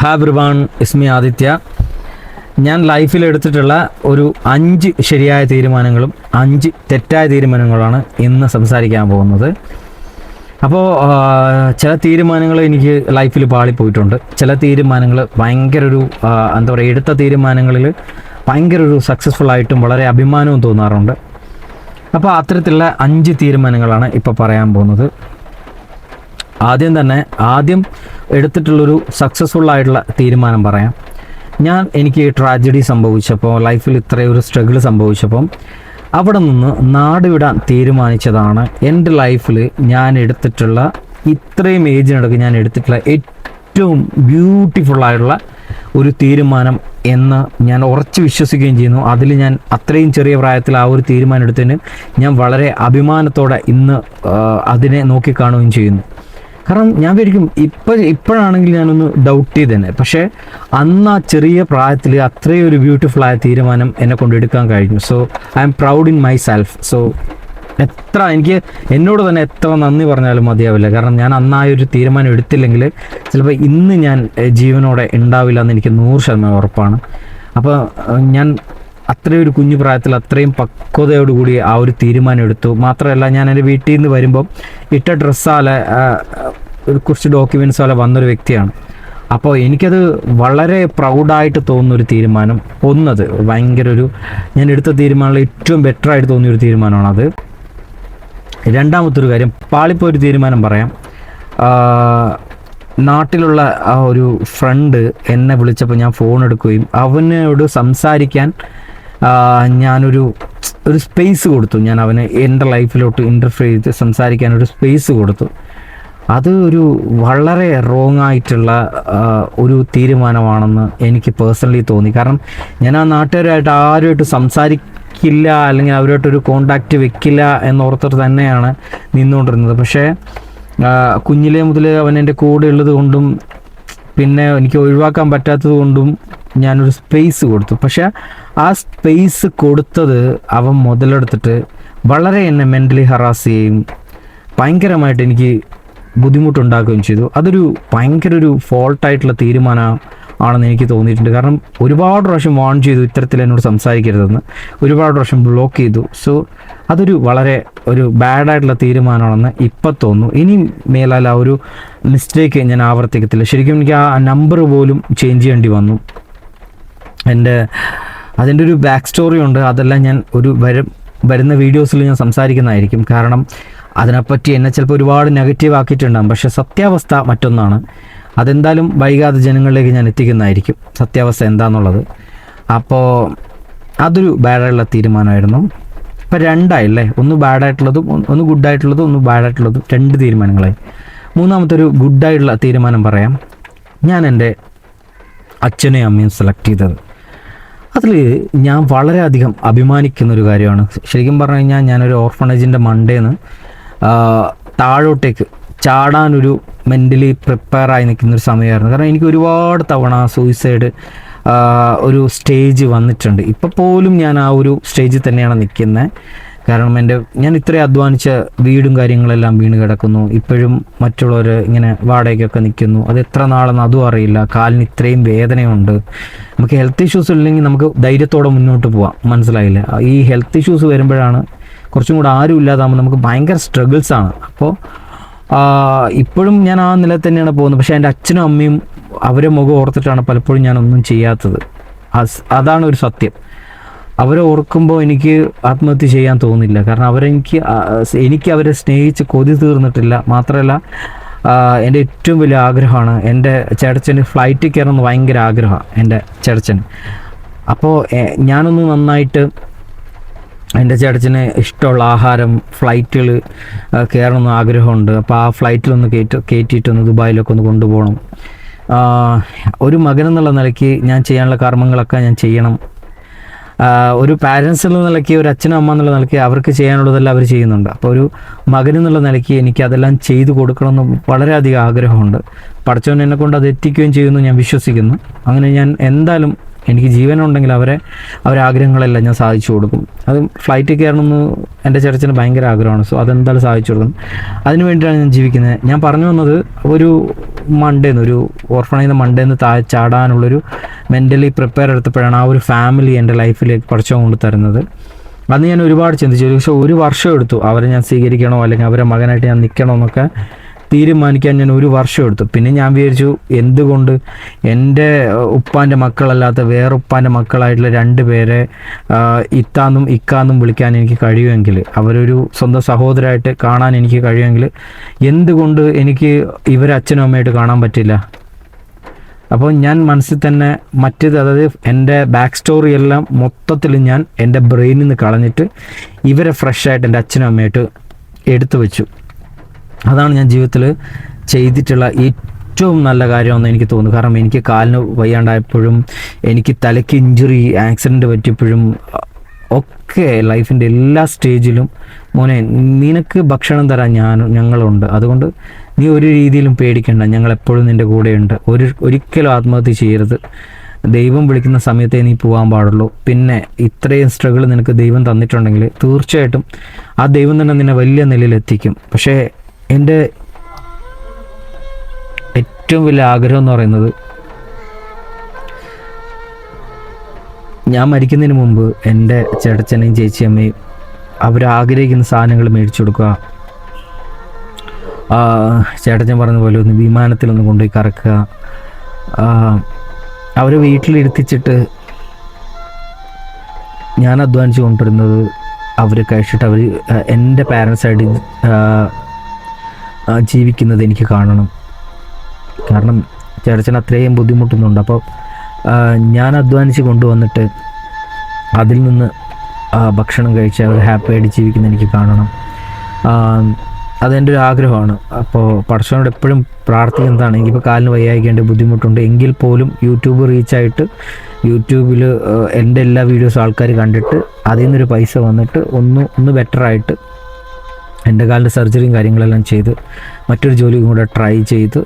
ഹാ ബ്രിവാൺ ഇസ്മി ആദിത്യ. ഞാൻ ലൈഫിൽ എടുത്തിട്ടുള്ള ഒരു അഞ്ച് ശരിയായ തീരുമാനങ്ങളും അഞ്ച് തെറ്റായ തീരുമാനങ്ങളാണ് ഇന്ന് സംസാരിക്കാൻ പോകുന്നത്. അപ്പോൾ ചില തീരുമാനങ്ങൾ എനിക്ക് ലൈഫിൽ പാളിപ്പോയിട്ടുണ്ട്. ചില തീരുമാനങ്ങൾ ഭയങ്കര ഒരു എന്താ പറയുക എടുത്ത തീരുമാനങ്ങളിൽ ഭയങ്കര ഒരു സക്സസ്ഫുൾ ആയിട്ടും വളരെ അഭിമാനവും തോന്നാറുണ്ട്. അപ്പോൾ അത്തരത്തിലുള്ള അഞ്ച് തീരുമാനങ്ങളാണ് ഇപ്പോൾ പറയാൻ പോകുന്നത്. ആദ്യം തന്നെ ആദ്യം എടുത്തിട്ടുള്ളൊരു സക്സസ്ഫുൾ ആയിട്ടുള്ള തീരുമാനം പറയാം. ഞാൻ എനിക്ക് ട്രാജഡി സംഭവിച്ചപ്പോൾ ലൈഫിൽ ഇത്രയൊരു സ്ട്രഗിൾ സംഭവിച്ചപ്പം അവിടെ നിന്ന് നാടുവിടാൻ തീരുമാനിച്ചതാണ്. എന്റെ ലൈഫിൽ ഞാൻ എടുത്തിട്ടുള്ള ഇത്രയും ഏജിനിടയ്ക്ക് ഞാൻ എടുത്തിട്ടുള്ള ഏറ്റവും ബ്യൂട്ടിഫുൾ ആയിട്ടുള്ള ഒരു തീരുമാനം എന്ന് ഞാൻ ഉറച്ചു വിശ്വസിക്കുകയും ചെയ്യുന്നു. അതിൽ ഞാൻ അത്രയും ചെറിയ പ്രായത്തിൽ ആ ഒരു തീരുമാനം എടുത്തതിന് ഞാൻ വളരെ അഭിമാനത്തോടെ ഇന്ന് അതിനെ നോക്കിക്കാണുകയും ചെയ്യുന്നു. കാരണം ഞാൻ വിചാരിക്കും ഇപ്പം ഇപ്പോഴാണെങ്കിൽ ഞാനൊന്ന് ഡൗട്ട് ചെയ്ത് തന്നെ. പക്ഷേ അന്ന് ആ ചെറിയ പ്രായത്തിൽ അത്രയും ഒരു ബ്യൂട്ടിഫുൾ ആയ തീരുമാനം എന്നെ കൊണ്ടെടുക്കാൻ കഴിഞ്ഞു. So I am proud in myself so എത്ര എനിക്ക് എന്നോട് തന്നെ എത്ര നന്ദി പറഞ്ഞാലും മതിയാവില്ല. കാരണം ഞാൻ അന്നായ ഒരു തീരുമാനം എടുത്തില്ലെങ്കിൽ ചിലപ്പോൾ ഇന്ന് ഞാൻ ജീവനോടെ ഉണ്ടാവില്ല എന്ന് എനിക്ക് നൂറ് ശതമാനം ഉറപ്പാണ്. അപ്പോൾ ഞാൻ അത്രയും ഒരു കുഞ്ഞു പ്രായത്തിൽ അത്രയും പക്വതയോടുകൂടി ആ ഒരു തീരുമാനം എടുത്തു മാത്രമല്ല ഞാൻ എന്റെ വീട്ടിൽ നിന്ന് വരുമ്പം ഇട്ട ഡ്രസ്സാലെ കുറച്ച് ഡോക്യുമെന്റ്സ് പോലെ വന്നൊരു വ്യക്തിയാണ്. അപ്പോൾ എനിക്കത് വളരെ പ്രൗഡായിട്ട് തോന്നുന്ന ഒരു തീരുമാനം ഒന്നത് ഭയങ്കര ഒരു ഞാൻ എടുത്ത തീരുമാനങ്ങളിൽ ഏറ്റവും ബെറ്ററായിട്ട് തോന്നിയ ഒരു തീരുമാനമാണത്. രണ്ടാമത്തെ ഒരു കാര്യം പാളിപ്പോയ ഒരു തീരുമാനം പറയാം. നാട്ടിലുള്ള ആ ഒരു ഫ്രണ്ട് എന്നെ വിളിച്ചപ്പോൾ ഞാൻ ഫോൺ എടുക്കുകയും അവനോട് സംസാരിക്കാൻ ഞാനൊരു ഒരു സ്പേസ് കൊടുത്തു. ഞാൻ അവന് എന്റെ ലൈഫിലോട്ട് ഇന്റർഫിയർ ചെയ്ത് സംസാരിക്കാൻ ഒരു സ്പേസ് കൊടുത്തു. അത് ഒരു വളരെ റോങ് ആയിട്ടുള്ള ഒരു തീരുമാനമാണെന്ന് എനിക്ക് പേഴ്സണലി തോന്നി. കാരണം ഞാൻ ആ നാട്ടുകാരുമായിട്ട് ആരുമായിട്ട് സംസാരിക്കില്ല അല്ലെങ്കിൽ അവരുമായിട്ടൊരു കോണ്ടാക്റ്റ് വെക്കില്ല എന്നോർത്തിട്ട് തന്നെയാണ് നിന്നുകൊണ്ടിരുന്നത്. പക്ഷേ കുഞ്ഞിലെ മുതൽ അവൻ എന്റെ കൂടെ ഉള്ളത് കൊണ്ടും പിന്നെ എനിക്ക് ഒഴിവാക്കാൻ പറ്റാത്തത് കൊണ്ടും ഞാനൊരു സ്പേസ് കൊടുത്തു. പക്ഷെ ആ സ്പേസ് കൊടുത്തത് അവൻ മുതലെടുത്തിട്ട് വളരെ എന്നെ മെന്റലി ഹറാസ് ചെയ്യുകയും ഭയങ്കരമായിട്ട് എനിക്ക് ബുദ്ധിമുട്ടുണ്ടാക്കുകയും ചെയ്തു. അതൊരു ഭയങ്കര ഒരു ഫോൾട്ടായിട്ടുള്ള തീരുമാനം ആണെന്ന് എനിക്ക് തോന്നിയിട്ടുണ്ട്. കാരണം ഒരുപാട് പ്രാവശ്യം വാൺ ചെയ്തു ഇത്തരത്തിൽ എന്നോട് സംസാരിക്കരുതെന്ന്. ഒരുപാട് പ്രാവശ്യം ബ്ലോക്ക് ചെയ്തു. സോ അതൊരു വളരെ ഒരു ബാഡായിട്ടുള്ള തീരുമാനമാണെന്ന് ഇപ്പം തോന്നുന്നു. ഇനി മേലാൽ ആ ഒരു മിസ്റ്റേക്ക് ഞാൻ ആവർത്തിക്കത്തില്ല. ശരിക്കും എനിക്ക് ആ നമ്പർ പോലും ചേഞ്ച് ചെയ്യേണ്ടി വന്നു. എന്റെ അതിന്റെ ഒരു ബാക്ക് സ്റ്റോറി ഉണ്ട്. അതെല്ലാം ഞാൻ ഒരു വരും വരുന്ന വീഡിയോസിൽ ഞാൻ സംസാരിക്കുന്നതായിരിക്കും. കാരണം അതിനെപ്പറ്റി എന്നെ ചിലപ്പോൾ ഒരുപാട് നെഗറ്റീവ് ആക്കിയിട്ടുണ്ടാകും പക്ഷേ സത്യാവസ്ഥ മറ്റൊന്നാണ്. അതെന്തായാലും വൈകാതെ ജനങ്ങളിലേക്ക് ഞാൻ എത്തിക്കുന്നതായിരിക്കും. സത്യാവസ്ഥ എന്താണെന്നുള്ളത് അപ്പോൾ അതൊരു ബാഡായിട്ടുള്ള തീരുമാനമായിരുന്നു. ഇപ്പം രണ്ടായില്ലേ? ഒന്ന് ബാഡായിട്ടുള്ളതും ഒന്ന് ഒന്ന് ഗുഡായിട്ടുള്ളതും ഒന്ന് ബാഡായിട്ടുള്ളതും രണ്ട് തീരുമാനങ്ങളായി. മൂന്നാമത്തെ ഒരു ഗുഡായിട്ടുള്ള തീരുമാനം പറയാം. ഞാൻ എന്റെ അച്ഛനെയും അമ്മയും സെലക്ട് ചെയ്തത്. അതിൽ ഞാൻ വളരെയധികം അഭിമാനിക്കുന്ന ഒരു കാര്യമാണ്. ശരിക്കും പറഞ്ഞു കഴിഞ്ഞാൽ ഞാനൊരു ഓർഫണേജിന്റെ മണ്ടേന്ന് താഴോട്ടേക്ക് ചാടാനൊരു മെന്റലി പ്രിപ്പയറായി നിൽക്കുന്ന ഒരു സമയമായിരുന്നു. കാരണം എനിക്ക് ഒരുപാട് തവണ സൂയിസൈഡ് ഒരു സ്റ്റേജ് വന്നിട്ടുണ്ട്. ഇപ്പോൾ പോലും ഞാൻ ആ ഒരു സ്റ്റേജിൽ തന്നെയാണ് നിൽക്കുന്നത് കാരണം എന്റെ ഞാൻ ഇത്രയും അധ്വാനിച്ച വീടും കാര്യങ്ങളെല്ലാം വീണ് കിടക്കുന്നു. ഇപ്പോഴും മറ്റുള്ളവർ ഇങ്ങനെ വാടകയ്ക്കൊക്കെ നിൽക്കുന്നു. അത് എത്ര നാളെന്ന് അതും അറിയില്ല. കാലിന് ഇത്രയും വേദനയുണ്ട്. നമുക്ക് ഹെൽത്ത് ഇഷ്യൂസ് ഇല്ലെങ്കിൽ നമുക്ക് ധൈര്യത്തോടെ മുന്നോട്ട് പോവാം. മനസ്സിലായില്ല? ഈ ഹെൽത്ത് ഇഷ്യൂസ് വരുമ്പോഴാണ് കുറച്ചും കൂടെ ആരും ഇല്ലാതാകുമ്പോൾ നമുക്ക് ഭയങ്കര സ്ട്രഗിൾസ് ആണ്. അപ്പോൾ ഇപ്പോഴും ഞാൻ ആ നില തന്നെയാണ് പോകുന്നത്. പക്ഷേ എന്റെ അച്ഛനും അമ്മയും അവരെ മുഖം ഓർത്തിട്ടാണ് പലപ്പോഴും ഞാനൊന്നും ചെയ്യാത്തത്. അതാണ് ഒരു സത്യം. അവരെ ഓർക്കുമ്പോൾ എനിക്ക് ആത്മഹത്യ ചെയ്യാൻ തോന്നില്ല കാരണം അവരെനിക്ക് എനിക്ക് അവരെ സ്നേഹിച്ച് കൊതി തീർന്നിട്ടില്ല. മാത്രമല്ല എന്റെ ഏറ്റവും വലിയ ആഗ്രഹമാണ് എന്റെ ചേട്ടച്ചന് ഫ്ലൈറ്റിൽ കയറണമെന്ന് ഭയങ്കര ആഗ്രഹമാണ് എന്റെ ചേട്ടച്ചന്. അപ്പോൾ ഞാനൊന്ന് നന്നായിട്ട് എന്റെ ചേട്ടച്ചന് ഇഷ്ടമുള്ള ആഹാരം ഫ്ലൈറ്റുകൾ കയറണമെന്ന് ആഗ്രഹമുണ്ട്. അപ്പോൾ ആ ഫ്ലൈറ്റിലൊന്ന് കയറ്റി കയറ്റിയിട്ടൊന്ന് ദുബായിലൊക്കെ ഒന്ന് കൊണ്ടുപോകണം. ഒരു മകൻ എന്നുള്ള നിലയ്ക്ക് ഞാൻ ചെയ്യാനുള്ള കർമ്മങ്ങളൊക്കെ ഞാൻ ചെയ്യണം. ഒരു പാരൻസ് എന്നുള്ള നിലയ്ക്ക് ഒരു അച്ഛനും അമ്മ എന്നുള്ള നിലയ്ക്ക് അവർക്ക് ചെയ്യാനുള്ളതെല്ലാം അവർ ചെയ്യുന്നുണ്ട്. അപ്പോൾ ഒരു മകൻ എന്നുള്ള നിലയ്ക്ക് എനിക്ക് അതെല്ലാം ചെയ്തു കൊടുക്കണമെന്ന് വളരെയധികം ആഗ്രഹമുണ്ട്. പഠിച്ചവൻ എന്നെ കൊണ്ട് അത് എത്തിക്കുകയും ചെയ്യുമെന്ന് ഞാൻ വിശ്വസിക്കുന്നു. അങ്ങനെ ഞാൻ എന്തായാലും എനിക്ക് ജീവനുണ്ടെങ്കിൽ അവരെ അവരെ ആഗ്രഹങ്ങളെല്ലാം ഞാൻ സാധിച്ചു കൊടുക്കും. അത് ഫ്ലൈറ്റിൽ കയറണമെന്ന് എന്റെ ചെറുച്ചന് ഭയങ്കര ആഗ്രഹമാണ്. സോ അതെന്തായാലും സാധിച്ചു കൊടുക്കും അതിനു വേണ്ടിയിട്ടാണ് ഞാൻ ജീവിക്കുന്നത്. ഞാൻ പറഞ്ഞു വന്നത് ഒരു മണ്ടേന്ന് ഒരു ഓർഫണയിൽ നിന്ന് മണ്ടേന്ന് താ ചാടാനുള്ളൊരു മെന്റലി പ്രിപ്പയർ എടുത്തപ്പോഴാണ് ആ ഒരു ഫാമിലി എന്റെ ലൈഫിലേക്ക് പഠിച്ചു കൊണ്ട് തരുന്നത്. അന്ന് ഞാൻ ഒരുപാട് ചിന്തിച്ചു. പക്ഷേ ഒരു വർഷം എടുത്തു. അവരെ ഞാൻ സ്വീകരിക്കണോ അല്ലെങ്കിൽ അവരെ മകനായിട്ട് ഞാൻ നിൽക്കണോ എന്നൊക്കെ തീരുമാനിക്കാൻ ഞാൻ ഒരു വർഷം എടുത്തു. പിന്നെ ഞാൻ വിചാരിച്ചു എന്തുകൊണ്ട് എന്റെ ഉപ്പാന്റെ മക്കളല്ലാത്ത വേറെ ഉപ്പാന്റെ മക്കളായിട്ടുള്ള രണ്ട് പേരെ ഇത്താന്നും ഇക്കാന്നും വിളിക്കാൻ എനിക്ക് കഴിയുമെങ്കിൽ അവരൊരു സ്വന്തം സഹോദരമായിട്ട് കാണാൻ എനിക്ക് കഴിയുമെങ്കിൽ എന്തുകൊണ്ട് എനിക്ക് ഇവരെ അച്ഛനും അമ്മയായിട്ട് കാണാൻ പറ്റില്ല? അപ്പോൾ ഞാൻ മനസ്സിൽ തന്നെ മറ്റേത് അതായത് എന്റെ ബാക്ക് സ്റ്റോറി എല്ലാം മൊത്തത്തിൽ ഞാൻ എന്റെ ബ്രെയിനിൽ നിന്ന് കളഞ്ഞിട്ട് ഇവരെ ഫ്രഷായിട്ട് എന്റെ അച്ഛനും അമ്മയായിട്ട് എടുത്തു വെച്ചു. അതാണ് ഞാൻ ജീവിതത്തിൽ ചെയ്തിട്ടുള്ള ഏറ്റവും നല്ല കാര്യമെന്ന് എനിക്ക് തോന്നുന്നു. കാരണം എനിക്ക് കാലിന് വയ്യാണ്ടായപ്പോഴും എനിക്ക് തലയ്ക്ക് ഇഞ്ചുറി ആക്സിഡന്റ് പറ്റിയപ്പോഴും ഒക്കെ ലൈഫിന്റെ എല്ലാ സ്റ്റേജിലും മോനെ നിനക്ക് ഭക്ഷണം തരാൻ ഞാൻ ഞങ്ങളുണ്ട്. അതുകൊണ്ട് നീ ഒരു രീതിയിലും പേടിക്കണ്ട. ഞങ്ങൾ എപ്പോഴും നിന്റെ കൂടെയുണ്ട്. ഒരു ഒരിക്കലും ആത്മഹത്യ ചെയ്യരുത്. ദൈവം വിളിക്കുന്ന സമയത്തെ നീ പോകാൻ പാടുള്ളൂ. പിന്നെ ഇത്രയും സ്ട്രഗിൾ നിനക്ക് ദൈവം തന്നിട്ടുണ്ടെങ്കിൽ തീർച്ചയായിട്ടും ആ ദൈവം തന്നെ നിന്നെ വലിയ നിലയിൽ എത്തിക്കും പക്ഷേ എന്റെ ഏറ്റവും വലിയ ആഗ്രഹം എന്ന് പറയുന്നത് ഞാൻ മരിക്കുന്നതിന് മുമ്പ് എന്റെ ചേട്ടച്ചനെയും ചേച്ചിയമ്മയും അവരാഗ്രഹിക്കുന്ന സാധനങ്ങൾ മേടിച്ചു കൊടുക്കുക. ചേട്ടച്ചൻ പറഞ്ഞ പോലെ ഒന്ന് വിമാനത്തിലൊന്ന് കൊണ്ടുപോയി കറക്കുക. അവർ വീട്ടിലിരുത്തിച്ചിട്ട് ഞാൻ അധ്വാനിച്ച് കൊണ്ടിരുന്നത് അവർ കഴിച്ചിട്ട് അവർ എന്റെ പാരൻസായിട്ട് ജീവിക്കുന്നത് എനിക്ക് കാണണം. കാരണം ചേട്ടച്ചൻ അത്രയും ബുദ്ധിമുട്ടുന്നുണ്ട്. അപ്പോൾ ഞാൻ അധ്വാനിച്ച് കൊണ്ടുവന്നിട്ട് അതിൽ നിന്ന് ഭക്ഷണം കഴിച്ച് അവർ ഹാപ്പി ആയിട്ട് ജീവിക്കുന്ന എനിക്ക് കാണണം. അതെന്റെ ഒരു ആഗ്രഹമാണ്. അപ്പോൾ പടച്ചവനോട് എപ്പോഴും പ്രാർത്ഥിക്കുന്നതാണ് എനിക്കിപ്പോൾ കാലിന് വയ്യായിക്കേണ്ട ബുദ്ധിമുട്ടുണ്ട്. എങ്കിൽ പോലും യൂട്യൂബ് റീച്ചായിട്ട് യൂട്യൂബിൽ എന്റെ എല്ലാ വീഡിയോസും ആൾക്കാർ കണ്ടിട്ട് അതിൽ നിന്നൊരു പൈസ വന്നിട്ട് ഒന്ന് ഒന്ന് ബെറ്ററായിട്ട് എന്റെ കാലിന്റെ സർജറിയും കാര്യങ്ങളെല്ലാം ചെയ്ത് മറ്റൊരു ജോലിയും കൂടെ ട്രൈ ചെയ്ത്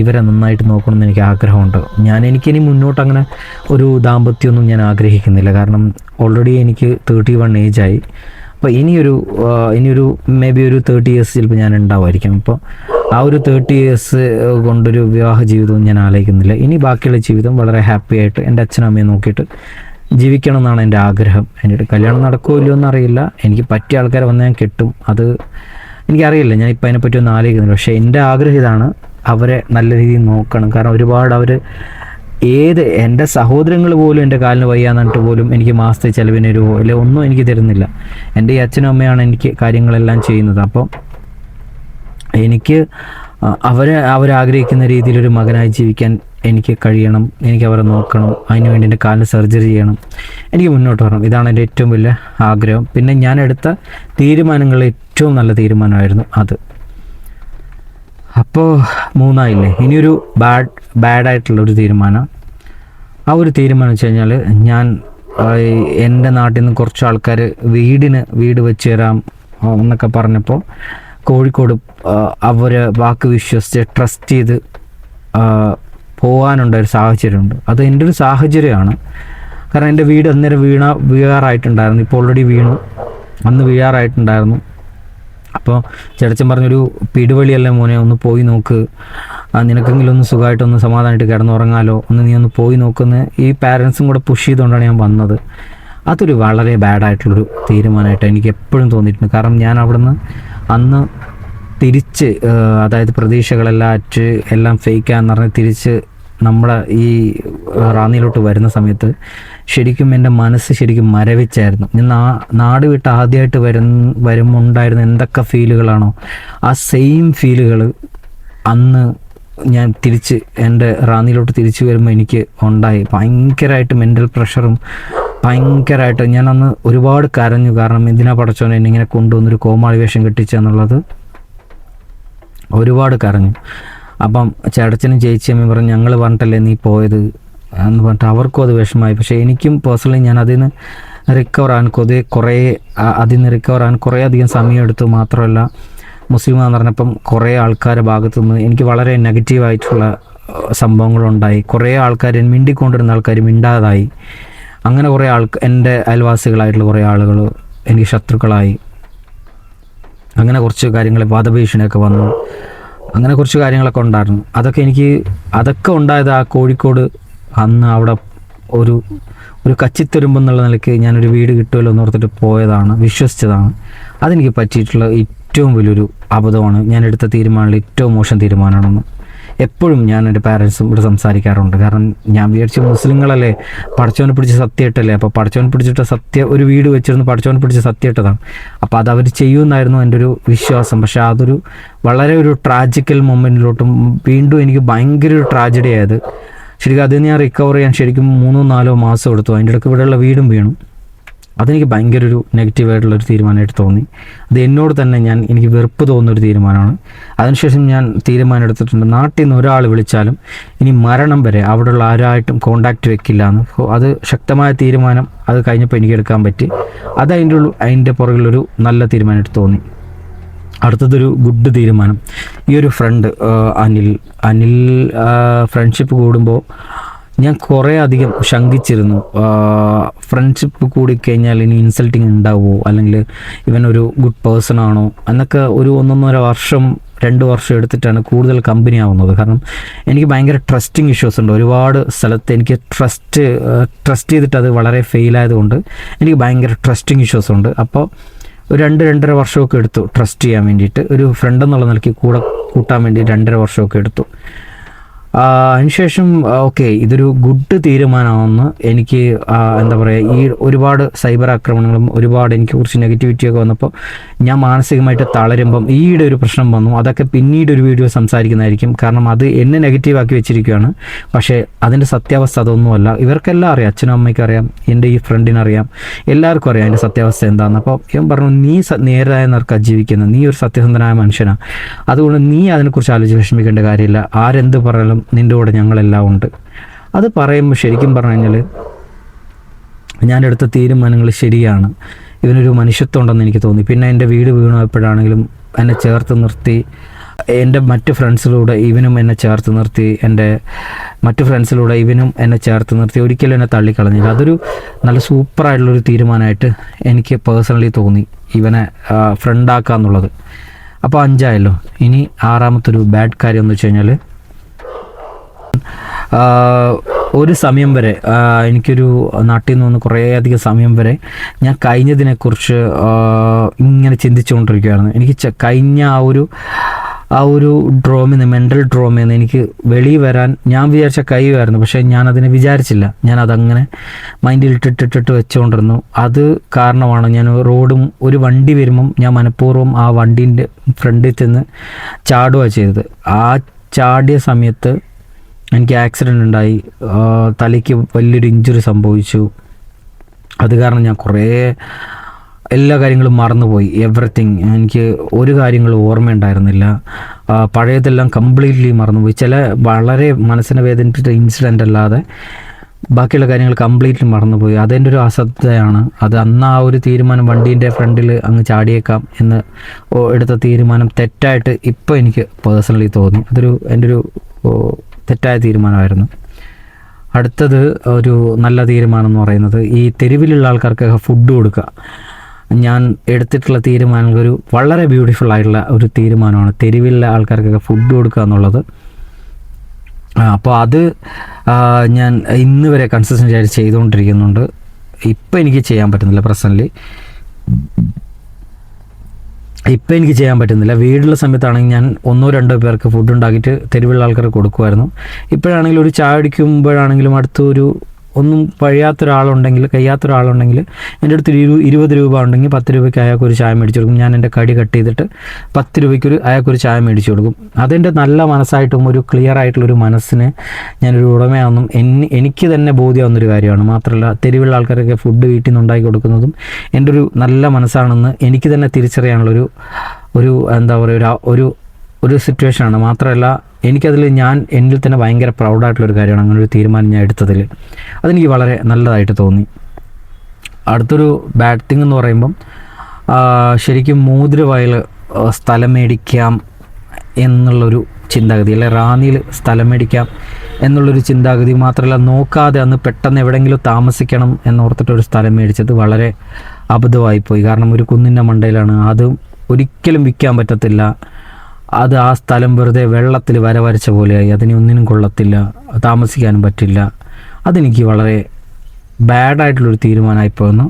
ഇവരെ നന്നായിട്ട് നോക്കണമെന്ന് എനിക്ക് ആഗ്രഹമുണ്ട്. ഞാൻ എനിക്കിനി മുന്നോട്ട് അങ്ങനെ ഒരു ദാമ്പത്യമൊന്നും ഞാൻ ആഗ്രഹിക്കുന്നില്ല. കാരണം ഓൾറെഡി എനിക്ക് തേർട്ടി വൺ ഏജായി അപ്പോൾ ഇനിയൊരു ഇനിയൊരു മേ ബി ഒരു തേർട്ടി ഇയേഴ്സ് ചിലപ്പോൾ ഞാൻ ഉണ്ടാവുമായിരിക്കും. അപ്പോൾ ആ ഒരു തേർട്ടി ഇയേഴ്സ് കൊണ്ടൊരു വിവാഹ ജീവിതവും ഞാൻ ആലോചിക്കുന്നില്ല. ഇനി ബാക്കിയുള്ള ജീവിതം വളരെ ഹാപ്പി ആയിട്ട് എന്റെ അച്ഛനും അമ്മയും നോക്കിയിട്ട് ജീവിക്കണം എന്നാണ് എന്റെ ആഗ്രഹം. എന്റെ കല്യാണം നടക്കുമോ ഇല്ലയോ എന്നറിയില്ല. എനിക്ക് പറ്റിയ ആൾക്കാരെ വന്ന് ഞാൻ കെട്ടും. അത് എനിക്കറിയില്ല. ഞാൻ ഇപ്പം അതിനെപ്പറ്റി ഒന്നും ആലോചിക്കുന്നില്ല. പക്ഷേ എന്റെ ആഗ്രഹം ഇതാണ് അവരെ നല്ല രീതിയിൽ നോക്കണം. കാരണം ഒരുപാട് അവർ ഏത് എന്റെ സഹോദരങ്ങൾ പോലും എന്റെ കാലിന് വയ്യാന്നിട്ട് പോലും എനിക്ക് മാസത്തെ ചിലവിന് ഒരു ഇല്ല ഒന്നും എനിക്ക് തരുന്നില്ല. എന്റെ ഈ അച്ഛനും അമ്മയാണ് എനിക്ക് കാര്യങ്ങളെല്ലാം ചെയ്യുന്നത്. അപ്പം എനിക്ക് അവരെ അവരാഗ്രഹിക്കുന്ന രീതിയിൽ ഒരു മകനായി ജീവിക്കാൻ എനിക്ക് കഴിയണം എനിക്ക് അവരെ നോക്കണം അതിനുവേണ്ടി എന്റെ കാലിന് സർജറി ചെയ്യണം എനിക്ക് മുന്നോട്ട് വരണം. ഇതാണ് എന്റെ ഏറ്റവും വലിയ ആഗ്രഹം. പിന്നെ ഞാൻ എടുത്ത തീരുമാനങ്ങളിൽ ഏറ്റവും നല്ല തീരുമാനമായിരുന്നു അത്. അപ്പോൾ മൂന്നായില്ലേ? ഇനിയൊരു ബാഡ് ബാഡായിട്ടുള്ള ഒരു തീരുമാനം. ആ ഒരു തീരുമാനം വെച്ച് കഴിഞ്ഞാൽ ഞാൻ എന്റെ നാട്ടിൽ നിന്ന് കുറച്ച് ആൾക്കാർ വീടിന് വീട് വെച്ച് തരാം എന്നൊക്കെ പറഞ്ഞപ്പോൾ കോഴിക്കോട് അവർ വാക്ക് വിശ്വസിച്ച് ട്രസ്റ്റ് ചെയ്ത് പോകാനുണ്ട ഒരു സാഹചര്യമുണ്ട്. അത് എന്റെ ഒരു സാഹചര്യമാണ്. കാരണം എന്റെ വീട് അന്നേരം വീണ വീഴാറായിട്ടുണ്ടായിരുന്നു. ഇപ്പോൾ ഓൾറെഡി വീണു. അന്ന് വീഴാറായിട്ടുണ്ടായിരുന്നു. അപ്പോൾ ചേട്ടച്ചൻ പറഞ്ഞൊരു പിടിവളിയല്ല മോനെ ഒന്ന് പോയി നോക്ക്. നിനക്കെങ്കിലും ഒന്ന് സുഖമായിട്ടൊന്ന് സമാധാനമായിട്ട് കിടന്നുറങ്ങാലോ. ഒന്ന് നീ ഒന്ന് പോയി നോക്കുന്ന ഈ പാരൻസും കൂടെ പുഷ് ചെയ്തുകൊണ്ടാണ് ഞാൻ വന്നത്. അതൊരു വളരെ ബാഡായിട്ടുള്ളൊരു തീരുമാനമായിട്ട് എനിക്ക് എപ്പോഴും തോന്നിയിട്ടുണ്ട്. കാരണം ഞാൻ അവിടുന്ന് അന്ന് തിരിച്ച് അതായത് പ്രതീക്ഷകളെല്ലാം അറ്റ് എല്ലാം ഫേക്കാന്ന് പറഞ്ഞ് തിരിച്ച് നമ്മുടെ ഈ റാന്നിയിലോട്ട് വരുന്ന സമയത്ത് ശരിക്കും എന്റെ മനസ്സ് ശരിക്കും മരവിച്ചായിരുന്നു. ഞാൻ നാ നാട് വിട്ട് ആദ്യമായിട്ട് വരും വരുമുണ്ടായിരുന്ന എന്തൊക്കെ ഫീലുകളാണോ ആ സെയിം ഫീലുകൾ അന്ന് ഞാൻ തിരിച്ച് എന്റെ റാന്നിയിലോട്ട് തിരിച്ചു വരുമ്പോൾ എനിക്ക് ഉണ്ടായി. ഭയങ്കരമായിട്ട് മെന്റൽ പ്രഷറും ഭയങ്കരമായിട്ട് ഞാൻ ഒരുപാട് കരഞ്ഞു. കാരണം എന്തിനാ പടച്ചോനെ എന്നെ ഇങ്ങനെ കൊണ്ടുവന്നൊരു കോമാളി വേഷം കെട്ടിച്ചെന്നുള്ളത് ഒരുപാട് കരഞ്ഞു. അപ്പം ചേട്ടച്ചനും ചേച്ചിയമ്മയും പറഞ്ഞു ഞങ്ങൾ പറഞ്ഞിട്ടല്ലേ നീ പോയത്? എന്ന് പറഞ്ഞിട്ട് അവർക്കും അത് വിഷമമായി. പക്ഷേ എനിക്കും പേഴ്സണലി ഞാൻ അതിൽ നിന്ന് റിക്കവർ ആകാൻ കൊതേ കുറേ അതിൽ നിന്ന് റിക്കവർ കുറേ അധികം സമയം എടുത്തു. മാത്രമല്ല മുസ്ലിം എന്ന് പറഞ്ഞപ്പം കുറേ ആൾക്കാരുടെ ഭാഗത്തു നിന്ന് എനിക്ക് വളരെ നെഗറ്റീവായിട്ടുള്ള സംഭവങ്ങളുണ്ടായി. കുറേ ആൾക്കാർ മിണ്ടിക്കൊണ്ടിരുന്ന ആൾക്കാർ മിണ്ടാതായി. അങ്ങനെ കുറേ ആൾ എന്റെ അയൽവാസികളായിട്ടുള്ള കുറേ ആളുകൾ എനിക്ക് ശത്രുക്കളായി. അങ്ങനെ കുറച്ച് കാര്യങ്ങൾ വധഭീഷണിയൊക്കെ വന്നു. അങ്ങനെ കുറച്ച് കാര്യങ്ങളൊക്കെ ഉണ്ടായിരുന്നു. അതൊക്കെ എനിക്ക് അതൊക്കെ ഉണ്ടായത് ആ കോഴിക്കോട് അന്ന് അവിടെ ഒരു ഒരു കച്ചിത്തുരുമ്പ് എന്നുള്ള നിലയ്ക്ക് ഞാനൊരു വീട് കിട്ടുമല്ലോ എന്ന് ഓർത്തിട്ട് പോയതാണ് വിശ്വസിച്ചതാണ്. അതെനിക്ക് പറ്റിയിട്ടുള്ള ഏറ്റവും വലിയൊരു അബദ്ധമാണ്. ഞാൻ എടുത്ത തീരുമാനങ്ങളിൽ ഏറ്റവും മോശം തീരുമാനമാണെന്ന്. എപ്പോഴും ഞാൻ എന്റെ പാരൻസും ഇവിടെ സംസാരിക്കാറുണ്ട്. കാരണം ഞാൻ വിചാരിച്ച മുസ്ലിങ്ങളല്ലേ പടച്ചവനെ പിടിച്ച് സത്യമായിട്ടല്ലേ? അപ്പോൾ പഠിച്ചവനെ പിടിച്ചിട്ട് സത്യ ഒരു വീട് വെച്ചിരുന്ന് പഠിച്ചവനെ പിടിച്ച് സത്യമായിട്ടതാണ്. അപ്പോൾ അത് അവർ ചെയ്യുമെന്നായിരുന്നു എന്റെ ഒരു വിശ്വാസം. പക്ഷേ അതൊരു വളരെ ഒരു ട്രാജിക്കൽ മൊമെന്റിലോട്ടും വീണ്ടും എനിക്ക് ഭയങ്കര ഒരു ട്രാജഡി ആയത്. ശരിക്കും അതിൽ ഞാൻ റിക്കവർ ചെയ്യാൻ ശരിക്കും മൂന്നോ നാലോ മാസം എടുത്തു. അതിന്റെ ഇടയ്ക്ക് ഇവിടെയുള്ള വീടും വീണു. അതെനിക്ക് ഭയങ്കര ഒരു നെഗറ്റീവായിട്ടുള്ളൊരു തീരുമാനമായിട്ട് തോന്നി. അത് എന്നോട് തന്നെ ഞാൻ എനിക്ക് വെറുപ്പ് തോന്നുന്നൊരു തീരുമാനമാണ്. അതിനുശേഷം ഞാൻ തീരുമാനം എടുത്തിട്ടുണ്ട് നാട്ടിൽ നിന്ന് ഒരാൾ വിളിച്ചാലും ഇനി മരണം വരെ അവിടെയുള്ള ആരായിട്ടും കോണ്ടാക്റ്റ് വെക്കില്ല എന്ന് അത് ശക്തമായ തീരുമാനം. അത് കഴിഞ്ഞപ്പോൾ എനിക്ക് എടുക്കാൻ പറ്റി. അത് അതിന്റെ അതിന്റെ പുറകിലൊരു നല്ല തീരുമാനമായിട്ട് തോന്നി. അടുത്തതൊരു ഗുഡ് തീരുമാനം. ഈ ഒരു ഫ്രണ്ട് അനിൽ അനിൽ ഫ്രണ്ട്ഷിപ്പ് കൂടുമ്പോൾ ഞാൻ കുറേ അധികം ശങ്കിച്ചിരുന്നു. ഫ്രണ്ട്ഷിപ്പ് കൂടിക്കഴിഞ്ഞാൽ ഇനി ഇൻസൾട്ടിങ് ഉണ്ടാവുമോ? അല്ലെങ്കിൽ ഇവൻ ഒരു ഗുഡ് പേഴ്സൺ ആണോ? എന്നൊക്കെ ഒരു ഒന്നൊന്നര വർഷം രണ്ട് വർഷം എടുത്തിട്ടാണ് കൂടുതൽ കമ്പനി ആവുന്നത്. കാരണം എനിക്ക് ഭയങ്കര ട്രസ്റ്റിങ് ഇഷ്യൂസ് ഉണ്ട്. ഒരുപാട് സ്ഥലത്ത് എനിക്ക് ട്രസ്റ്റ് ട്രസ്റ്റ് ചെയ്തിട്ട് അത് വളരെ ഫെയിൽ ആയതുകൊണ്ട് എനിക്ക് ഭയങ്കര ട്രസ്റ്റിങ് ഇഷ്യൂസ് ഉണ്ട്. അപ്പോൾ ഒരു രണ്ട് രണ്ടര വർഷമൊക്കെ എടുത്തു ട്രസ്റ്റ് ചെയ്യാൻ വേണ്ടിയിട്ട്. ഒരു ഫ്രണ്ട് എന്നുള്ള നിലയ്ക്ക് കൂടെ കൂട്ടാൻ വേണ്ടി രണ്ടര വർഷമൊക്കെ എടുത്തു. അതിനുശേഷം ഓക്കെ ഇതൊരു ഗുഡ് തീരുമാനമാണെന്ന് എനിക്ക് എന്താ പറയുക ഈ ഒരുപാട് സൈബർ ആക്രമണങ്ങളും ഒരുപാട് എനിക്ക് കുറച്ച് നെഗറ്റിവിറ്റി ഒക്കെ വന്നപ്പോൾ ഞാൻ മാനസികമായിട്ട് തളരുമ്പം ഈയിടെ ഒരു പ്രശ്നം വന്നു. അതൊക്കെ പിന്നീട് ഒരു വീഡിയോ സംസാരിക്കുന്നതായിരിക്കും. കാരണം അത് എന്നെ നെഗറ്റീവാക്കി വെച്ചിരിക്കുകയാണ്. പക്ഷേ അതിന്റെ സത്യാവസ്ഥ അതൊന്നുമല്ല ഇവർക്കെല്ലാം അറിയാം. അച്ഛനും അമ്മയ്ക്കും അറിയാം. എന്റെ ഈ ഫ്രണ്ടിനറിയാം എല്ലാവർക്കും അറിയാം അതിന്റെ സത്യാവസ്ഥ എന്താണെന്ന്. അപ്പോൾ ഞാൻ പറഞ്ഞു നീ നേരായ നിറക്കാ ജീവിക്കുന്നത്. നീ ഒരു സത്യസന്ധനായ മനുഷ്യനാണ് അതുകൊണ്ട് നീ അതിനെക്കുറിച്ച് ആലോചിച്ച് വിഷമിക്കേണ്ട കാര്യമില്ല. ആരെന്ത് പറഞ്ഞാലും നിന്റെ കൂടെ ഞങ്ങളെല്ലാം ഉണ്ട്. അത് പറയുമ്പോൾ ശരിക്കും പറഞ്ഞു കഴിഞ്ഞാൽ ഞാൻ എടുത്ത തീരുമാനങ്ങൾ ശരിയാണ്. ഇവനൊരു മനുഷ്യത്വം ഉണ്ടെന്ന് എനിക്ക് തോന്നി. പിന്നെ എന്റെ വീട് വീണപ്പോഴാണെങ്കിലും എന്നെ ചേർത്ത് നിർത്തി. എന്റെ മറ്റ് ഫ്രണ്ട്സിലൂടെ ഇവനും എന്നെ ചേർത്ത് നിർത്തി. എന്റെ മറ്റ് ഫ്രണ്ട്സിലൂടെ ഇവനും എന്നെ ചേർത്ത് നിർത്തി. ഒരിക്കലും എന്നെ തള്ളിക്കളഞ്ഞില്ല. അതൊരു നല്ല സൂപ്പറായിട്ടുള്ളൊരു തീരുമാനമായിട്ട് എനിക്ക് പേഴ്സണലി തോന്നി ഇവനെ ഫ്രണ്ടാക്കാന്നുള്ളത് അപ്പോൾ അഞ്ചായല്ലോ. ഇനി ആറാമത്തൊരു ബാഡ് കാര്യം എന്ന് വെച്ച് കഴിഞ്ഞാൽ ഒരു സമയം വരെ എനിക്കൊരു നാട്ടിൽ നിന്ന് കുറേ കുറേയധികം സമയം വരെ ഞാൻ കഴിഞ്ഞതിനെക്കുറിച്ച് ഇങ്ങനെ ചിന്തിച്ചുകൊണ്ടിരിക്കുകയായിരുന്നു എനിക്ക് കഴിഞ്ഞ ആ ഒരു ആ ഒരു ഡ്രോമിൽ നിന്ന് മെന്റൽ ഡ്രോമിൽ നിന്ന് എനിക്ക് വെളിയിൽ വരാൻ ഞാൻ വിചാരിച്ച കഴിയുമായിരുന്നു. പക്ഷേ ഞാൻ അതിനെ വിചാരിച്ചില്ല ഞാൻ അതങ്ങനെ മൈൻഡിൽ ഇട്ടിട്ടിട്ടിട്ട് വെച്ചുകൊണ്ടിരുന്നു. അത് കാരണമാണ് ഞാൻ റോഡും ഒരു വണ്ടി വരുമ്പം ഞാൻ മനഃപൂർവം ആ വണ്ടീന്റെ ഫ്രണ്ടിൽ ചെന്ന് ചാടുക ചെയ്തത്. ആ ചാടിയ സമയത്ത് എനിക്ക് ആക്സിഡന്റ് ഉണ്ടായി. തലയ്ക്ക് വലിയൊരു ഇഞ്ചുറി സംഭവിച്ചു. അത് കാരണം ഞാൻ കുറേ എല്ലാ കാര്യങ്ങളും മറന്നുപോയി. എവറിത്തിങ് എനിക്ക് ഒരു കാര്യങ്ങളും ഓർമ്മയുണ്ടായിരുന്നില്ല. പഴയതെല്ലാം കംപ്ലീറ്റ്ലി മറന്നുപോയി. ചില വളരെ മനസ്സിനെ വേദനിപ്പിച്ച ഇൻസിഡന്റ് അല്ലാതെ ബാക്കിയുള്ള കാര്യങ്ങൾ കംപ്ലീറ്റ്ലി മറന്നുപോയി. അതെന്റെ ഒരു അശ്രദ്ധയാണ്. അത് അന്ന് ആ ഒരു തീരുമാനം വണ്ടീന്റെ ഫ്രണ്ടിൽ അങ്ങ് ചാടിയേക്കാം എന്ന് എടുത്ത തീരുമാനം തെറ്റായിട്ട് ഇപ്പോൾ എനിക്ക് പേഴ്സണലി തോന്നി. അതൊരു എന്റെ ഒരു തെറ്റായ തീരുമാനമായിരുന്നു. അടുത്തത് ഒരു നല്ല തീരുമാനം എന്ന് പറയുന്നത് ഈ തെരുവിലുള്ള ആൾക്കാർക്ക് ഫുഡ് കൊടുക്കുക ഞാൻ എടുത്തിട്ടുള്ള തീരുമാനങ്ങൾ ഒരു വളരെ ബ്യൂട്ടിഫുൾ ആയിട്ടുള്ള ഒരു തീരുമാനമാണ് തെരുവിലുള്ള ആൾക്കാർക്കൊക്കെ ഫുഡ് കൊടുക്കുക എന്നുള്ളത്. അപ്പോൾ അത് ഞാൻ ഇന്ന് വരെ കൺസിസ്റ്റന്റ് ആയിട്ട് ചെയ്തുകൊണ്ടിരിക്കുന്നുണ്ട്. ഇപ്പം എനിക്ക് ചെയ്യാൻ പറ്റുന്നില്ല പ്രസന്റ്ലി ഇപ്പം എനിക്ക് ചെയ്യാൻ പറ്റുന്നില്ല. വീടുള്ള സമയത്താണെങ്കിൽ ഞാൻ ഒന്നോ രണ്ടോ പേർക്ക് ഫുഡ് ഉണ്ടാക്കിയിട്ട് തെരുവുള്ള ആൾക്കാർക്ക് കൊടുക്കുമായിരുന്നു. ഇപ്പോഴാണെങ്കിലും ഒരു ചായ അടിക്കുമ്പോഴാണെങ്കിലും അടുത്തൊരു ഒന്നും കഴിയാത്ത ഒരാളുണ്ടെങ്കിൽ കഴിയാത്ത ഒരാളുണ്ടെങ്കിൽ എന്റെ അടുത്ത് ഇരു ഇരുപത് രൂപ ഉണ്ടെങ്കിൽ പത്ത് രൂപയ്ക്ക് അയാൾക്ക് ഒരു ചായ മേടിച്ചു കൊടുക്കും. ഞാൻ എന്റെ കടി കട്ട് ചെയ്തിട്ട് പത്ത് രൂപയ്ക്ക് ഒരു അയാൾക്കൊരു ചായ മേടിച്ചു കൊടുക്കും. അതെന്റെ നല്ല മനസ്സായിട്ടും ഒരു ക്ലിയർ ആയിട്ടുള്ളൊരു മനസ്സിന് ഞാനൊരു ഉടമയാണെന്നും എന്നെ എനിക്ക് തന്നെ ബോധ്യമാവുന്നൊരു കാര്യമാണ്. മാത്രമല്ല തെരുവുള്ള ആൾക്കാരൊക്കെ ഫുഡ് വീട്ടിൽ നിന്ന് ഉണ്ടാക്കി കൊടുക്കുന്നതും എന്റെ ഒരു നല്ല മനസ്സാണെന്ന് എനിക്ക് തന്നെ തിരിച്ചറിയാനുള്ളൊരു ഒരു എന്താ പറയുക ഒരു ഒരു ഒരു സിറ്റുവേഷനാണ് മാത്രമല്ല എനിക്കതിൽ ഞാൻ എന്നിൽ തന്നെ ഭയങ്കര പ്രൗഡായിട്ടുള്ളൊരു കാര്യമാണ്. അങ്ങനെ ഒരു തീരുമാനം ഞാൻ എടുത്തതിൽ. അതെനിക്ക് വളരെ നല്ലതായിട്ട് തോന്നി. അടുത്തൊരു ബാഡ് തിങ് എന്ന് പറയുമ്പം ശരിക്കും മോതിരവയൽ വയൽ സ്ഥലം മേടിക്കാം എന്നുള്ളൊരു ചിന്താഗതി അല്ലെ റാന്നിയിൽ സ്ഥലം മേടിക്കാം എന്നുള്ളൊരു ചിന്താഗതി മാത്രമല്ല നോക്കാതെ അന്ന് പെട്ടെന്ന് എവിടെയെങ്കിലും താമസിക്കണം എന്നോർത്തിട്ടൊരു സ്ഥലം മേടിച്ചത് വളരെ അബദ്ധമായിപ്പോയി. കാരണം ഒരു കുന്നിന്റെ മണ്ടയിലാണ്. അത് ഒരിക്കലും വിൽക്കാൻ പറ്റത്തില്ല. അത് ആ സ്ഥലം വെറുതെ വെള്ളത്തിൽ വരവരച്ച പോലെയായി. അതിന് ഒന്നിനും കൊള്ളത്തില്ല. താമസിക്കാനും പറ്റില്ല. അതെനിക്ക് വളരെ ബാഡായിട്ടുള്ളൊരു തീരുമാനമായിപ്പോയെന്ന്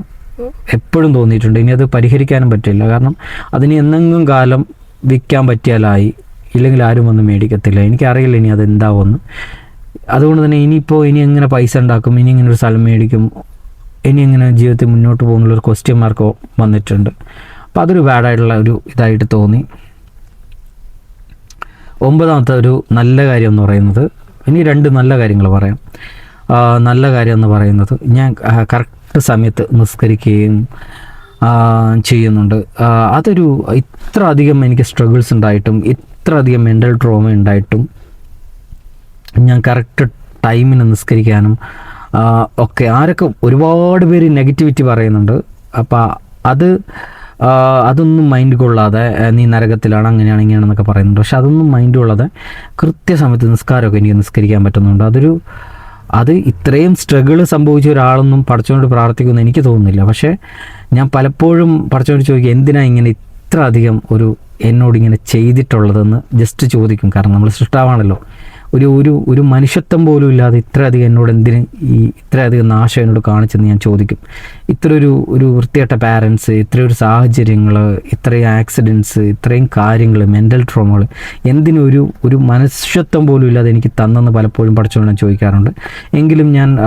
എപ്പോഴും തോന്നിയിട്ടുണ്ട്. ഇനി അത് പരിഹരിക്കാനും പറ്റില്ല. കാരണം അതിന് എന്നെങ്കിലും കാലം വിൽക്കാൻ പറ്റിയാലായി. ഇല്ലെങ്കിൽ ആരും വന്ന് മേടിക്കത്തില്ല. എനിക്കറിയില്ല ഇനി അത് എന്താവുമെന്ന് അതുകൊണ്ട് തന്നെ ഇനിയിപ്പോൾ ഇനി എങ്ങനെ പൈസ ഉണ്ടാക്കും? ഇനി ഇങ്ങനെ ഒരു സ്ഥലം മേടിക്കും? ഇനി എങ്ങനെ ജീവിതത്തിൽ മുന്നോട്ട് പോകുന്നുള്ളൊരു ക്വസ്റ്റ്യൻ മാർക്ക് വന്നിട്ടുണ്ട്. അപ്പോൾ അതൊരു ബാഡായിട്ടുള്ള ഒരു ഇതായിട്ട് തോന്നി. ഒമ്പതാമത്തെ ഒരു നല്ല കാര്യം എന്ന് പറയുന്നത് ഇനി രണ്ട് നല്ല കാര്യങ്ങൾ പറയാം. നല്ല കാര്യം എന്ന് പറയുന്നത് ഞാൻ കറക്റ്റ് സമയത്ത് നിസ്കരിക്കുകയും ചെയ്യുന്നുണ്ട്. അതൊരു ഇത്ര അധികം എനിക്ക് സ്ട്രഗിൾസ് ഉണ്ടായിട്ടും ഇത്ര അധികം മെന്റൽ ട്രോമ ഉണ്ടായിട്ടും ഞാൻ കറക്റ്റ് ടൈമിന് നിസ്കരിക്കാനും ഒക്കെ ആരൊക്കെ ഒരുപാട് പേര് നെഗറ്റിവിറ്റി പറയുന്നുണ്ട്. അപ്പോൾ അത് അതൊന്നും മൈൻഡ് കൊള്ളാതെ നീ നരകത്തിലാണ് അങ്ങനെയാണ് ഇങ്ങനെയാണെന്നൊക്കെ പറയുന്നുണ്ട്. പക്ഷെ അതൊന്നും മൈൻഡ് കൊള്ളാതെ കൃത്യസമയത്ത് നിസ്കാരമൊക്കെ എനിക്ക് നിസ്കരിക്കാൻ പറ്റുന്നുണ്ട്. അതൊരു അത് ഇത്രയും സ്ട്രഗിൾ സംഭവിച്ച ഒരാളൊന്നും പഠിച്ചുകൊണ്ട് പ്രാർത്ഥിക്കുമെന്ന് എനിക്ക് തോന്നുന്നില്ല. പക്ഷേ ഞാൻ പലപ്പോഴും പഠിച്ചുകൊണ്ട് ചോദിക്കും എന്തിനാ ഇങ്ങനെ ഇത്ര അധികം ഒരു എന്നോട് ഇങ്ങനെ ചെയ്തിട്ടുള്ളതെന്ന്? ജസ്റ്റ് ചോദിക്കും. കാരണം നമ്മൾ സൃഷ്ടാവാണല്ലോ. ഒരു ഒരു ഒരു മനുഷ്യത്വം പോലും ഇല്ലാതെ ഇത്രയധികം എന്നോട് എന്തിന് ഈ ഇത്രയധികം നാശം എന്നോട് കാണിച്ചെന്ന് ഞാൻ ചോദിക്കും. ഇത്ര ഒരു ഒരു വൃത്തികെട്ട പാരൻസ് ഇത്രയൊരു സാഹചര്യങ്ങൾ ഇത്രയും ആക്സിഡൻസ് ഇത്രയും കാര്യങ്ങൾ മെന്റൽ ട്രോമകൾ എന്തിനും ഒരു മനുഷ്യത്വം പോലും ഇല്ലാതെ എനിക്ക് തന്നെന്ന് പലപ്പോഴും പഠിച്ചുകൊണ്ട് ഞാൻ ചോദിക്കാറുണ്ട്. എങ്കിലും ഞാൻ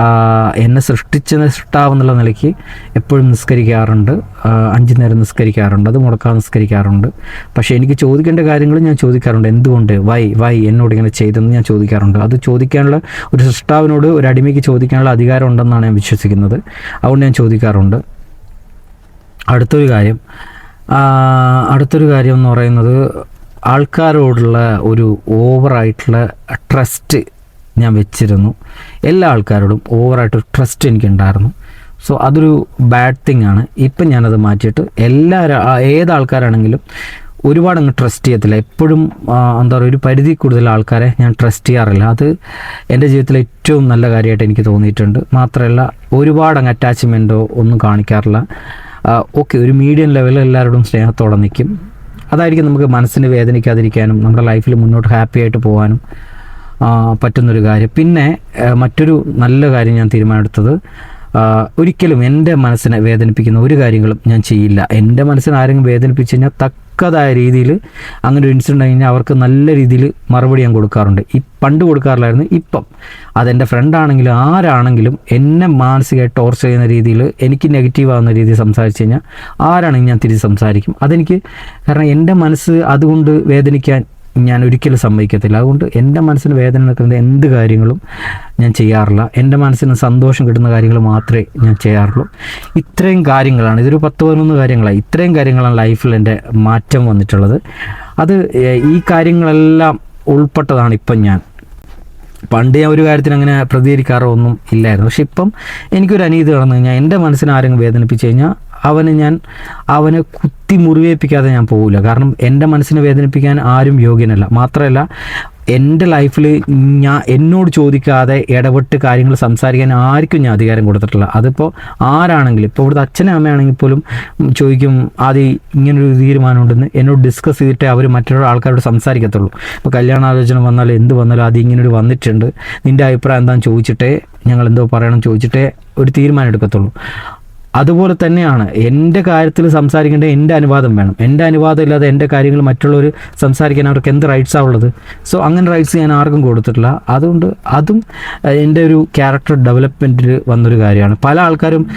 എന്നെ സൃഷ്ടിച്ച സൃഷ്ടാവെന്നുള്ള നിലയ്ക്ക് എപ്പോഴും നിസ്കരിക്കാറുണ്ട്. അഞ്ചു നേരം നിസ്കരിക്കാറുണ്ട്. അത് മുടക്കാൻ നിസ്കരിക്കാറുണ്ട്. പക്ഷേ എനിക്ക് ചോദിക്കേണ്ട കാര്യങ്ങൾ ഞാൻ ചോദിക്കാറുണ്ട്. എന്തുകൊണ്ട്? വൈ വൈ എന്നോട് ഇങ്ങനെ ചെയ്തെന്ന് ഞാൻ ചോദിക്കാറുണ്ട്. അത് ചോദിക്കാനുള്ള ഒരു സൃഷ്ടാവിനോട് ഒരു അടിമയ്ക്ക് ചോദിക്കാനുള്ള അധികാരം ഉണ്ടെന്നാണ് ഞാൻ വിശ്വസിക്കുന്നത്. അതുകൊണ്ട് ഞാൻ ചോദിക്കാറുണ്ട്. അടുത്തൊരു കാര്യം. അടുത്തൊരു കാര്യം എന്ന് പറയുന്നത് ആൾക്കാരോടുള്ള ഒരു ഓവറായിട്ടുള്ള ട്രസ്റ്റ് ഞാൻ വെച്ചിരുന്നു. എല്ലാ ആൾക്കാരോടും ഓവറായിട്ട് ട്രസ്റ്റ് എനിക്കുണ്ടായിരുന്നു. സോ അതൊരു ബാഡ് തിങ് ആണ്. ഇപ്പം ഞാനത് മാറ്റിയിട്ട് എല്ലാ ഏത് ആൾക്കാരാണെങ്കിലും ഒരുപാട് അങ്ങ് ട്രസ്റ്റ് ചെയ്യത്തില്ല. എപ്പോഴും എന്താ പറയുക ഒരു പരിധി കൂടുതൽ ആൾക്കാരെ ഞാൻ ട്രസ്റ്റ് ചെയ്യാറില്ല. അത് എന്റെ ജീവിതത്തിലെ ഏറ്റവും നല്ല കാര്യമായിട്ട് എനിക്ക് തോന്നിയിട്ടുണ്ട്. മാത്രമല്ല ഒരുപാട് അങ്ങ് അറ്റാച്ച്മെന്റോ ഒന്നും കാണിക്കാറില്ല. ഓക്കെ ഒരു മീഡിയം ലെവലിൽ എല്ലാവരോടും സ്നേഹത്തോടെ നിൽക്കും. അതായിരിക്കും നമുക്ക് മനസ്സിന് വേദനിക്കാതിരിക്കാനും നമ്മുടെ ലൈഫിൽ മുന്നോട്ട് ഹാപ്പി ആയിട്ട് പോകാനും പറ്റുന്നൊരു കാര്യം. പിന്നെ മറ്റൊരു നല്ല കാര്യം ഞാൻ തീരുമാനമെടുത്തത് ഒരിക്കലും എന്റെ മനസ്സിനെ വേദനിപ്പിക്കുന്ന ഒരു കാര്യങ്ങളും ഞാൻ ചെയ്യില്ല. എന്റെ മനസ്സിനെ ആരെങ്കിലും വേദനിപ്പിച്ച് കഴിഞ്ഞാൽ തക്കതായ രീതിയിൽ അങ്ങനെ ഒരു ഇൻസിഡന്റ് കഴിഞ്ഞാൽ അവർക്ക് നല്ല രീതിയിൽ മറുപടി ഞാൻ കൊടുക്കാറുണ്ട്. ഈ പണ്ട് കൊടുക്കാറില്ലായിരുന്നു ഇപ്പം. അതെന്റെ ഫ്രണ്ടാണെങ്കിലും ആരാണെങ്കിലും എന്നെ മാനസികമായി ടോർച്ചർ ചെയ്യുന്ന രീതിയിൽ എനിക്ക് നെഗറ്റീവ് ആകുന്ന രീതിയിൽ സംസാരിച്ച് കഴിഞ്ഞാൽ ആരാണെങ്കിലും ഞാൻ തിരിച്ച് സംസാരിക്കും. അതെനിക്ക് കാരണം എന്റെ മനസ്സ് അതുകൊണ്ട് വേദനിക്കാൻ ഞാൻ ഒരിക്കലും സമ്മതിക്കത്തില്ല. അതുകൊണ്ട് എന്റെ മനസ്സിന് വേദന നിൽക്കുന്ന എന്ത് കാര്യങ്ങളും ഞാൻ ചെയ്യാറില്ല. എന്റെ മനസ്സിന് സന്തോഷം കിട്ടുന്ന കാര്യങ്ങൾ മാത്രമേ ഞാൻ ചെയ്യാറുള്ളൂ. ഇത്രയും കാര്യങ്ങളാണ് ഇതൊരു പത്ത് പതിനൊന്ന് കാര്യങ്ങളാണ്. ഇത്രയും കാര്യങ്ങളാണ് ലൈഫിൽ എന്റെ മാറ്റം വന്നിട്ടുള്ളത്. അത് ഈ കാര്യങ്ങളെല്ലാം ഉൾപ്പെട്ടതാണ് ഇപ്പം ഞാൻ. പണ്ട് ഞാൻ ഒരു കാര്യത്തിന് അങ്ങനെ പ്രതികരിക്കാറോ ഒന്നും ഇല്ലായിരുന്നു. പക്ഷെ ഇപ്പം എനിക്കൊരു അനീതി കടന്നു കഴിഞ്ഞാൽ എന്റെ മനസ്സിനെ ആരെങ്കിലും വേദനിപ്പിച്ച് കഴിഞ്ഞാൽ അവന് ഞാൻ അവനെ കുത്തി മുറിവേൽപ്പിക്കാതെ ഞാൻ പോകില്ല കാരണം എന്റെ മനസ്സിനെ വേദനിപ്പിക്കാൻ ആരും യോഗ്യനല്ല. മാത്രമല്ല എന്റെ ലൈഫിൽ ഞാൻ എന്നോട് ചോദിക്കാതെ ഇടപെട്ട് കാര്യങ്ങൾ സംസാരിക്കാൻ ആർക്കും ഞാൻ അധികാരം കൊടുത്തിട്ടില്ല. അതിപ്പോൾ ആരാണെങ്കിലും ഇപ്പോൾ ഇവിടുത്തെ അച്ഛനും അമ്മയാണെങ്കിൽ പോലും ചോദിക്കും ആദ്യം ഇങ്ങനൊരു തീരുമാനമുണ്ടെന്ന് എന്നോട് ഡിസ്കസ് ചെയ്തിട്ടേ അവർ മറ്റൊരു ആൾക്കാരോട് സംസാരിക്കത്തുള്ളൂ. ഇപ്പോൾ കല്യാണാലോചന വന്നാലും എന്ത് വന്നാലും ആദ്യം ഇങ്ങനൊരു വന്നിട്ടുണ്ട്. നിന്റെ അഭിപ്രായം എന്താണെന്ന് ചോദിച്ചിട്ടേ ഞങ്ങൾ എന്തോ പറയണം ചോദിച്ചിട്ടേ ഒരു തീരുമാനം എടുക്കത്തുള്ളൂ. അതുപോലെ തന്നെയാണ് എന്റെ കാര്യത്തിൽ സംസാരിക്കേണ്ട എന്റെ അനുവാദം വേണം. എന്റെ അനുവാദം ഇല്ലാതെ എന്റെ കാര്യങ്ങൾ മറ്റുള്ളവർ സംസാരിക്കാൻ അവർക്ക് എന്ത് റൈറ്റ്സാണ് ഉള്ളത്? സോ അങ്ങനെ റൈറ്റ്സ് ഞാൻ ആർക്കും കൊടുത്തിട്ടില്ല. അതുകൊണ്ട് അതും എന്റെ ഒരു ക്യാരക്ടർ ഡെവലപ്മെന്റിൽ വന്നൊരു കാര്യമാണ്. പല ആൾക്കാരും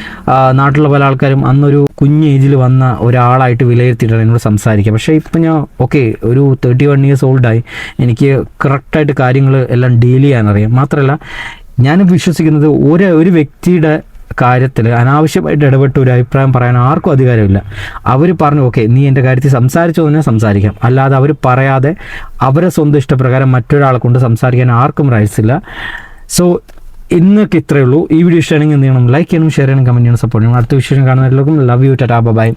നാട്ടിലുള്ള പല ആൾക്കാരും അന്നൊരു കുഞ്ഞ് ഏജിൽ വന്ന ഒരാളായിട്ട് വിലയിരുത്തിയിട്ടാണ് എന്നോട് സംസാരിക്കുക. പക്ഷേ ഇപ്പം ഞാൻ ഓക്കെ ഒരു തേർട്ടി വൺ ഇയേഴ്സ് ഓൾഡായി എനിക്ക് കറക്റ്റായിട്ട് കാര്യങ്ങൾ എല്ലാം ഡീൽ ചെയ്യാനറിയാം മാത്രമല്ല ഞാൻ വിശ്വസിക്കുന്നത് ഒരു ഒരു വ്യക്തിയുടെ കാര്യത്തിൽ അനാവശ്യമായിട്ട് ഇടപെട്ട് ഒരു അഭിപ്രായം പറയാൻ ആർക്കും അധികാരമില്ല. അവർ പറഞ്ഞു ഓക്കെ നീ എന്റെ കാര്യത്തിൽ സംസാരിച്ചു തന്നെ സംസാരിക്കാം. അല്ലാതെ അവർ പറയാതെ അവരെ സ്വന്തം ഇഷ്ടപ്രകാരം മറ്റൊരാളെ കൊണ്ട് സംസാരിക്കാൻ ആർക്കും റൈറ്റ്സ് ഇല്ല. സോ ഇന്നൊക്കെ ഇത്രയേ ഉള്ളൂ. ഈ വീഡിയോ ഇഷ്ടമാണെങ്കിൽ എന്ത് ചെയ്യണം? ലൈക്ക് ചെയ്യണം ഷെയർ ചെയ്യണം കമന്റ് ചെയ്യണം സപ്പോർട്ട് ചെയ്യണം. അടുത്ത വിഷയം എല്ലാവർക്കും ലവ് യു ടാ ബൈ